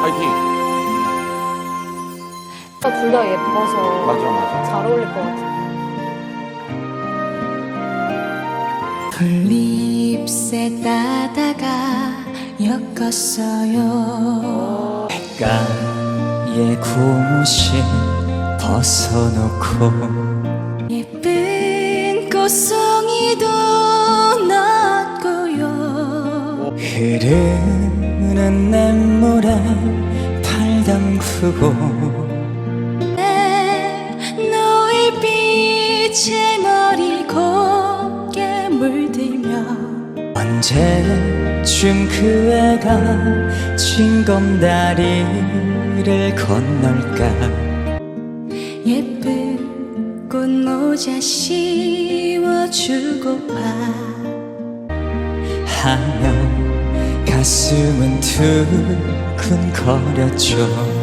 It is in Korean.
파이팅. 둘 다 예뻐서 맞아 맞아. 잘 어울릴 것 같아요. 돌잎새 따다가 엮었어요 백가에 구무신 벗어놓고 예쁜 꽃송이도 넣었고요 흐르는 냇물 에팔 담그고 내 노을빛에 머리 곱게 물들며 언제쯤 그 애가 징검다리를 건널까? 예쁜 꽃모자 씌워주고파 하며 가슴은 두근거렸죠